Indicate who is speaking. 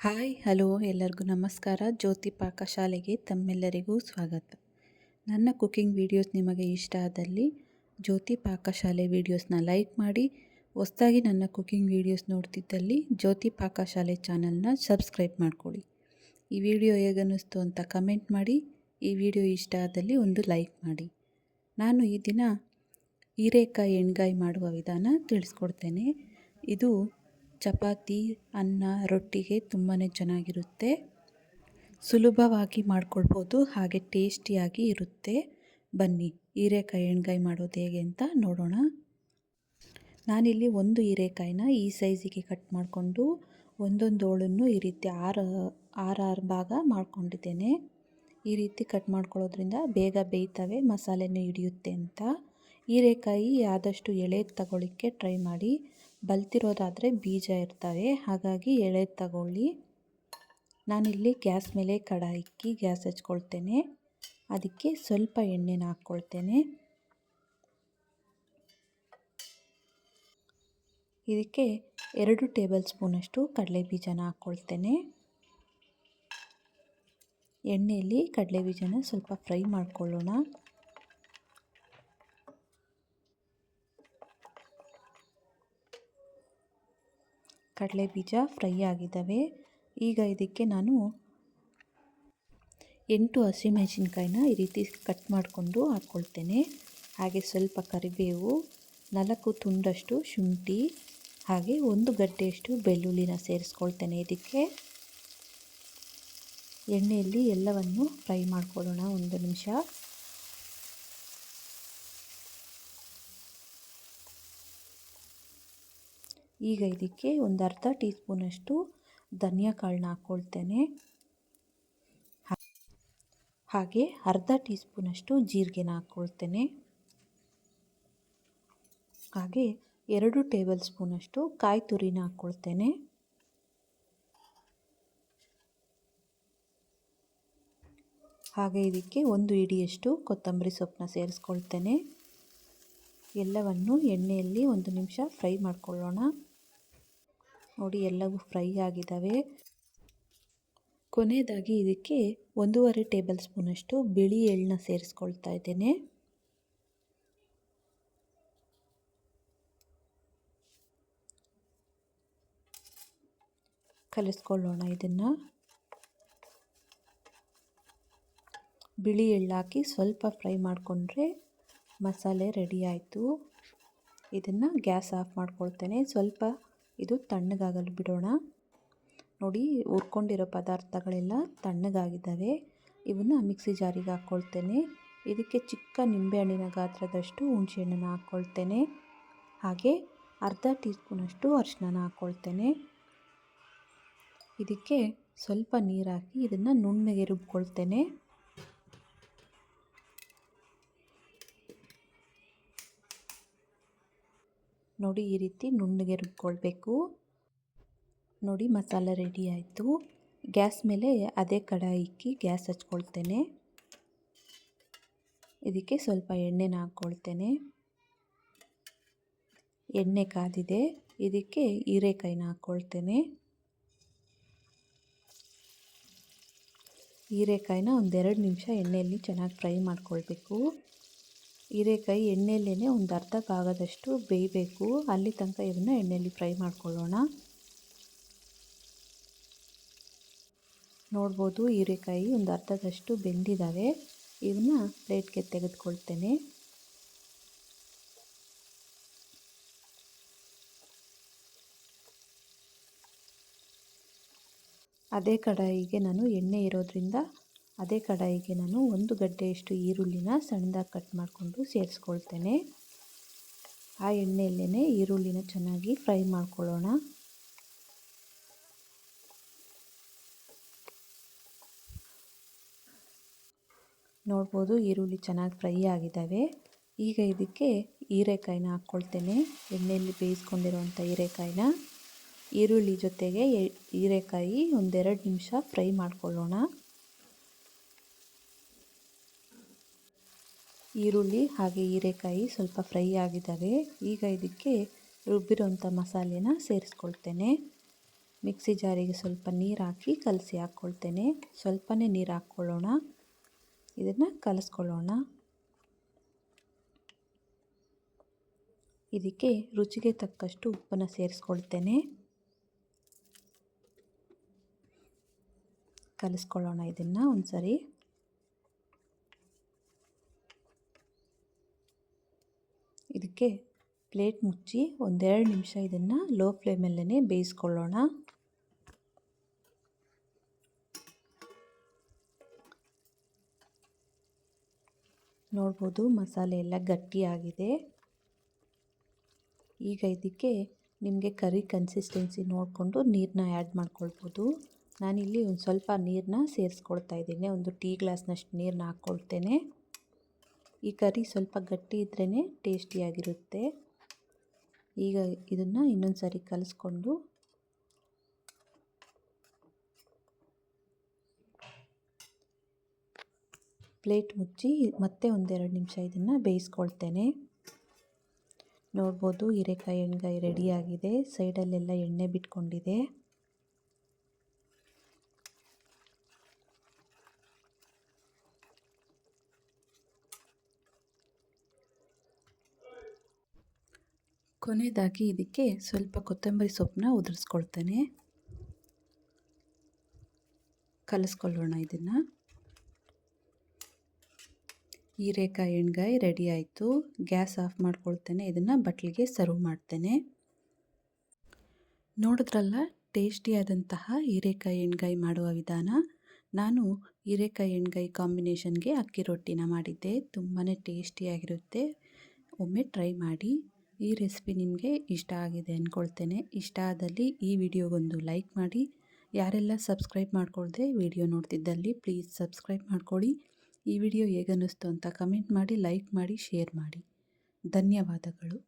Speaker 1: Hi, hello, ಎಲ್ಲರಿಗೂ ನಮಸ್ಕಾರ. ಜ್ಯೋತಿ ಪಾಕಶಾಲೆಗೆ ತಮ್ಮೆಲ್ಲರಿಗೂ ಸ್ವಾಗತ. ನನ್ನ ಕುಕ್ಕಿಂಗ್ ವಿಡಿಯೋಸ್ ನಿಮಗೆ ಇಷ್ಟ ಆದಲ್ಲಿ ಜ್ಯೋತಿ ಪಾಕಶಾಲೆ ವೀಡಿಯೋಸ್ನ ಲೈಕ್ ಮಾಡಿ. ಹೊಸ್ದಾಗಿ ನನ್ನ ಕುಕ್ಕಿಂಗ್ ವೀಡಿಯೋಸ್ ನೋಡ್ತಿದ್ದಲ್ಲಿ ಜ್ಯೋತಿ ಪಾಕಶಾಲೆ ಚಾನಲ್ನ ಸಬ್ಸ್ಕ್ರೈಬ್ ಮಾಡ್ಕೊಳ್ಳಿ. ಈ ವಿಡಿಯೋ ಹೇಗನ್ನಿಸ್ತು ಅಂತ ಕಮೆಂಟ್ ಮಾಡಿ. ಈ ವಿಡಿಯೋ ಇಷ್ಟ ಆದಲ್ಲಿ ಒಂದು ಲೈಕ್ ಮಾಡಿ. ನಾನು ಈ ದಿನ ಹೀರೆಕಾಯಿ ಎಣ್ಗಾಯಿ ಮಾಡುವ ವಿಧಾನ ತಿಳಿಸ್ಕೊಡ್ತೇನೆ. ಇದು ಚಪಾತಿ, ಅನ್ನ, ರೊಟ್ಟಿಗೆ ತುಂಬಾ ಚೆನ್ನಾಗಿರುತ್ತೆ. ಸುಲಭವಾಗಿ ಮಾಡ್ಕೊಳ್ಬೋದು, ಹಾಗೆ ಟೇಸ್ಟಿಯಾಗಿ ಇರುತ್ತೆ. ಬನ್ನಿ, ಹೀರೆಕಾಯಿ ಎಣ್ಗಾಯಿ ಮಾಡೋದು ಹೇಗೆ ಅಂತ ನೋಡೋಣ. ನಾನಿಲ್ಲಿ ಒಂದು ಹೀರೆಕಾಯಿನ ಈ ಸೈಜಿಗೆ ಕಟ್ ಮಾಡಿಕೊಂಡು ಒಂದೊಂದು ಹೋಳನ್ನು ಈ ರೀತಿ ಆರು, ಆರಾರು ಭಾಗ ಮಾಡ್ಕೊಂಡಿದ್ದೇನೆ. ಈ ರೀತಿ ಕಟ್ ಮಾಡ್ಕೊಳ್ಳೋದ್ರಿಂದ ಬೇಗ ಬೇಯ್ತವೆ, ಮಸಾಲೆನೂ ಹಿಡಿಯುತ್ತೆ ಅಂತ. ಹೀರೆಕಾಯಿ ಆದಷ್ಟು ಎಳೆ ತಗೊಳ್ಳಿಕ್ಕೆ ಟ್ರೈ ಮಾಡಿ. ಬಲ್ತಿರೋದಾದರೆ ಬೀಜ ಇರ್ತವೆ. ಹಾಗಾಗಿ ಎಳೆ ತಗೊಳ್ಳಿ. ನಾನಿಲ್ಲಿ ಗ್ಯಾಸ್ ಮೇಲೆ ಕಡಾಯಿ ಇಕ್ಕಿ ಗ್ಯಾಸ್ ಹಚ್ಕೊಳ್ತೇನೆ. ಅದಕ್ಕೆ ಸ್ವಲ್ಪ ಎಣ್ಣೆನ ಹಾಕ್ಕೊಳ್ತೇನೆ. ಇದಕ್ಕೆ ಎರಡು ಟೇಬಲ್ ಸ್ಪೂನಷ್ಟು ಕಡಲೆ ಬೀಜನ ಹಾಕ್ಕೊಳ್ತೇನೆ. ಎಣ್ಣೆಯಲ್ಲಿ ಕಡಲೆ ಬೀಜನ ಸ್ವಲ್ಪ ಫ್ರೈ ಮಾಡ್ಕೊಳ್ಳೋಣ. ಕಡಲೆ ಬೀಜ ಫ್ರೈ ಆಗಿದ್ದಾವೆ. ಈಗ ಇದಕ್ಕೆ ನಾನು ಎಂಟು ಹಸಿಮೆಣಸಿನ್ಕಾಯಿನ ಈ ರೀತಿ ಕಟ್ ಮಾಡಿಕೊಂಡು ಹಾಕ್ಕೊಳ್ತೇನೆ. ಹಾಗೆ ಸ್ವಲ್ಪ ಕರಿಬೇವು, ನಾಲ್ಕು ತುಂಡಷ್ಟು ಶುಂಠಿ, ಹಾಗೆ ಒಂದು ಗಡ್ಡೆಯಷ್ಟು ಬೆಳ್ಳುಳ್ಳಿನ ಸೇರಿಸ್ಕೊಳ್ತೇನೆ ಇದಕ್ಕೆ. ಎಣ್ಣೆಯಲ್ಲಿ ಎಲ್ಲವನ್ನು ಫ್ರೈ ಮಾಡ್ಕೊಳ್ಳೋಣ ಒಂದು ನಿಮಿಷ. ಈಗ ಇದಕ್ಕೆ ಒಂದು ಅರ್ಧ ಟೀ ಸ್ಪೂನಷ್ಟು ಧನಿಯಾ ಕಾಳನ್ನ ಹಾಕ್ಕೊಳ್ತೇನೆ. ಹಾಗೆ ಅರ್ಧ ಟೀ ಸ್ಪೂನಷ್ಟು ಜೀರಿಗೆನ ಹಾಕ್ಕೊಳ್ತೇನೆ. ಹಾಗೆ ಎರಡು ಟೇಬಲ್ ಸ್ಪೂನಷ್ಟು ಕಾಯಿ ತುರಿನ ಹಾಕ್ಕೊಳ್ತೇನೆ. ಹಾಗೆ ಇದಕ್ಕೆ ಒಂದು ಇಡಿಯಷ್ಟು ಕೊತ್ತಂಬರಿ ಸೊಪ್ಪನ್ನ ಸೇರಿಸ್ಕೊಳ್ತೇನೆ. ಎಲ್ಲವನ್ನು ಎಣ್ಣೆಯಲ್ಲಿ ಒಂದು ನಿಮಿಷ ಫ್ರೈ ಮಾಡ್ಕೊಳ್ಳೋಣ. ನೋಡಿ ಎಲ್ಲವೂ ಫ್ರೈ ಆಗಿದ್ದಾವೆ. ಕೊನೆಯದಾಗಿ ಇದಕ್ಕೆ ಒಂದೂವರೆ ಟೇಬಲ್ ಸ್ಪೂನಷ್ಟು ಬಿಳಿ ಎಳ್ಳನ್ನ ಸೇರಿಸ್ಕೊಳ್ತಾ ಇದ್ದೇನೆ. ಕಲಿಸ್ಕೊಳ್ಳೋಣ ಇದನ್ನು. ಬಿಳಿ ಎಳ್ಳು ಹಾಕಿ ಸ್ವಲ್ಪ ಫ್ರೈ ಮಾಡಿಕೊಂಡ್ರೆ ಮಸಾಲೆ ರೆಡಿ ಆಯಿತು. ಇದನ್ನು ಗ್ಯಾಸ್ ಆಫ್ ಮಾಡ್ಕೊಳ್ತೇನೆ. ಸ್ವಲ್ಪ ಇದು ತಣ್ಣಗಾಗಲು ಬಿಡೋಣ. ನೋಡಿ, ಹುರ್ಕೊಂಡಿರೋ ಪದಾರ್ಥಗಳೆಲ್ಲ ತಣ್ಣಗಾಗಿದ್ದಾವೆ. ಇವನ್ನು ಮಿಕ್ಸಿ ಜಾರಿಗೆ ಹಾಕ್ಕೊಳ್ತೇನೆ. ಇದಕ್ಕೆ ಚಿಕ್ಕ ನಿಂಬೆಹಣ್ಣಿನ ಗಾತ್ರದಷ್ಟು ಹುಣಸೆಹಣ್ಣನ್ನು ಹಾಕ್ಕೊಳ್ತೇನೆ. ಹಾಗೆ ಅರ್ಧ ಟೀ ಸ್ಪೂನಷ್ಟು ಅರಿಶಿನ ಹಾಕ್ಕೊಳ್ತೇನೆ. ಇದಕ್ಕೆ ಸ್ವಲ್ಪ ನೀರು ಹಾಕಿ ಇದನ್ನು ನುಣ್ಣಗೆ ರುಬ್ಕೊಳ್ತೇನೆ. ನೋಡಿ ಈ ರೀತಿ ನುಣ್ಣಗೆ ರುಬ್ಕೊಳ್ಬೇಕು. ನೋಡಿ ಮಸಾಲ ರೆಡಿ ಆಯಿತು. ಗ್ಯಾಸ್ ಮೇಲೆ ಅದೇ ಕಡಾಯಿ ಇಕ್ಕಿ ಗ್ಯಾಸ್ ಹಚ್ಕೊಳ್ತೇನೆ. ಇದಕ್ಕೆ ಸ್ವಲ್ಪ ಎಣ್ಣೆನ ಹಾಕ್ಕೊಳ್ತೇನೆ. ಎಣ್ಣೆ ಕಾದಿದೆ. ಇದಕ್ಕೆ ಹೀರೆಕಾಯಿನ ಹಾಕ್ಕೊಳ್ತೇನೆ. ಹೀರೆಕಾಯಿನ ಒಂದೆರಡು ನಿಮಿಷ ಎಣ್ಣೆಯಲ್ಲಿ ಚೆನ್ನಾಗಿ ಫ್ರೈ ಮಾಡ್ಕೊಳ್ಬೇಕು. ಹೀರೆಕಾಯಿ ಎಣ್ಣೆಯಲ್ಲೇ ಒಂದು ಅರ್ಧ ಭಾಗದಷ್ಟು ಬೇಯಬೇಕು. ಅಲ್ಲಿ ತನಕ ಇದನ್ನು ಎಣ್ಣೆಯಲ್ಲಿ ಫ್ರೈ ಮಾಡ್ಕೊಳ್ಳೋಣ. ನೋಡ್ಬೋದು ಹೀರೆಕಾಯಿ ಒಂದು ಅರ್ಧದಷ್ಟು ಬೆಂದಿದ್ದಾವೆ ಇವನ್ನ ಪ್ಲೇಟ್ಗೆ ತೆಗೆದುಕೊಳ್ತೇನೆ. ಅದೇ ಕಡಾಯಿಗೆ ನಾನು ಎಣ್ಣೆ ಇರೋದ್ರಿಂದ ಅದೇ ಕಡಾಯಿಗೆ ನಾನು ಒಂದು ಗಡ್ಡೆಯಷ್ಟು ಈರುಳ್ಳಿನ ಸಣ್ಣದಾಗಿ ಕಟ್ ಮಾಡಿಕೊಂಡು ಸೇರಿಸ್ಕೊಳ್ತೇನೆ. ಆ ಎಣ್ಣೆಯಲ್ಲೇ ಈರುಳ್ಳಿನ ಚೆನ್ನಾಗಿ ಫ್ರೈ ಮಾಡ್ಕೊಳ್ಳೋಣ. ನೋಡ್ಬೋದು ಈರುಳ್ಳಿ ಚೆನ್ನಾಗಿ ಫ್ರೈ ಆಗಿದ್ದಾವೆ. ಈಗ ಇದಕ್ಕೆ ಹೀರೆಕಾಯಿನ ಹಾಕ್ಕೊಳ್ತೇನೆ. ಎಣ್ಣೆಯಲ್ಲಿ ಬೇಯಿಸ್ಕೊಂಡಿರುವಂಥ ಹೀರೆಕಾಯಿನ ಈರುಳ್ಳಿ ಜೊತೆಗೆ ಹೀರೆಕಾಯಿ ಒಂದೆರಡು ನಿಮಿಷ ಫ್ರೈ ಮಾಡ್ಕೊಳ್ಳೋಣ. ಈರುಳ್ಳಿ ಹಾಗೆ ಹೀರೆಕಾಯಿ ಸ್ವಲ್ಪ ಫ್ರೈ ಆಗಿದ್ದಾವೆ ಈಗ ಇದಕ್ಕೆ ರುಬ್ಬಿರೋಂಥ ಮಸಾಲೆನ ಸೇರಿಸ್ಕೊಳ್ತೇನೆ. ಮಿಕ್ಸಿ ಜಾರಿಗೆ ಸ್ವಲ್ಪ ನೀರು ಹಾಕಿ ಕಲಸಿ ಹಾಕ್ಕೊಳ್ತೇನೆ. ಸ್ವಲ್ಪನೇ ನೀರು ಹಾಕ್ಕೊಳ್ಳೋಣ. ಇದನ್ನು ಕಲಸ್ಕೊಳ್ಳೋಣ. ಇದಕ್ಕೆ ರುಚಿಗೆ ತಕ್ಕಷ್ಟು ಉಪ್ಪನ್ನು ಸೇರಿಸ್ಕೊಳ್ತೇನೆ. ಕಲಿಸ್ಕೊಳ್ಳೋಣ ಇದನ್ನು ಒಂದು ಸರಿ ಇದಕ್ಕೆ ಪ್ಲೇಟ್ ಮುಚ್ಚಿ ಒಂದೆರಡು ನಿಮಿಷ ಇದನ್ನು ಲೋ ಫ್ಲೇಮಲ್ಲೇ ಬೇಯಿಸ್ಕೊಳ್ಳೋಣ. ನೋಡ್ಬೋದು ಮಸಾಲೆ ಎಲ್ಲ ಗಟ್ಟಿಯಾಗಿದೆ. ಈಗ ಇದಕ್ಕೆ ನಿಮಗೆ ಕರಿ ಕನ್ಸಿಸ್ಟೆನ್ಸಿ ನೋಡಿಕೊಂಡು ನೀರನ್ನ ಆ್ಯಡ್ ಮಾಡ್ಕೊಳ್ಬೋದು. ನಾನಿಲ್ಲಿ ಒಂದು ಸ್ವಲ್ಪ ನೀರನ್ನ ಸೇರಿಸ್ಕೊಳ್ತಾ ಇದ್ದೀನಿ. ಒಂದು ಟೀ ಗ್ಲಾಸ್ನಷ್ಟು ನೀರನ್ನ ಹಾಕ್ಕೊಳ್ತೇನೆ. ಈ ಕರಿ ಸ್ವಲ್ಪ ಗಟ್ಟಿ ಇದ್ರೇ ಟೇಸ್ಟಿಯಾಗಿರುತ್ತೆ. ಈಗ ಇದನ್ನು ಇನ್ನೊಂದು ಸಾರಿ ಕಲಿಸ್ಕೊಂಡು ಪ್ಲೇಟ್ ಮುಚ್ಚಿ ಮತ್ತೆ ಒಂದೆರಡು ನಿಮಿಷ ಇದನ್ನು ಬೇಯಿಸ್ಕೊಳ್ತೇನೆ. ನೋಡ್ಬೋದು ಹೀರೆಕಾಯಿ ಎಣ್ಗಾಯಿ ರೆಡಿಯಾಗಿದೆ ಸೈಡಲ್ಲೆಲ್ಲ ಎಣ್ಣೆ ಬಿಟ್ಕೊಂಡಿದೆ. ಕೊನೆಯದಾಗಿ ಇದಕ್ಕೆ ಸ್ವಲ್ಪ ಕೊತ್ತಂಬರಿ ಸೊಪ್ಪನ್ನ ಉದುರಿಸ್ಕೊಳ್ತೇನೆ. ಕಲಿಸ್ಕೊಳ್ಳೋಣ ಇದನ್ನು. ಹೀರೆಕಾಯಿ ಎಣ್ಗಾಯಿ ರೆಡಿ ಆಯಿತು. ಗ್ಯಾಸ್ ಆಫ್ ಮಾಡ್ಕೊಳ್ತೇನೆ. ಇದನ್ನು ಬಟ್ಲಿಗೆ ಸರ್ವ್ ಮಾಡ್ತೇನೆ. ನೋಡಿದ್ರಲ್ಲ ಟೇಸ್ಟಿಯಾದಂತಹ ಹೀರೆಕಾಯಿ ಎಣ್ಗಾಯಿ ಮಾಡುವ ವಿಧಾನ. ನಾನು ಹೀರೆಕಾಯಿ ಎಣ್ಗಾಯಿ ಕಾಂಬಿನೇಷನ್ಗೆ ಅಕ್ಕಿ ರೊಟ್ಟಿನ ಮಾಡಿದ್ದೆ. ತುಂಬಾ ಟೇಸ್ಟಿಯಾಗಿರುತ್ತೆ. ಒಮ್ಮೆ ಟ್ರೈ ಮಾಡಿ. ಈ ರೆಸಿಪಿ ನಿಮಗೆ ಇಷ್ಟ ಆಗಿದೆ ಅಂದ್ಕೊಳ್ತೇನೆ ಇಷ್ಟ ಆದಲ್ಲಿ ಈ ವಿಡಿಯೋಗೊಂದು ಲೈಕ್ ಮಾಡಿ. ಯಾರೆಲ್ಲ ಸಬ್ಸ್ಕ್ರೈಬ್ ಮಾಡ್ಕೊಳ್ಳದೆ ವಿಡಿಯೋ ನೋಡ್ತಿದ್ದಲ್ಲಿ ಪ್ಲೀಸ್ ಸಬ್ಸ್ಕ್ರೈಬ್ ಮಾಡ್ಕೊಳ್ಳಿ ಈ ವಿಡಿಯೋ ಹೇಗನ್ನಿಸ್ತು ಅಂತ ಕಮೆಂಟ್ ಮಾಡಿ, ಲೈಕ್ ಮಾಡಿ, ಶೇರ್ ಮಾಡಿ. ಧನ್ಯವಾದಗಳು.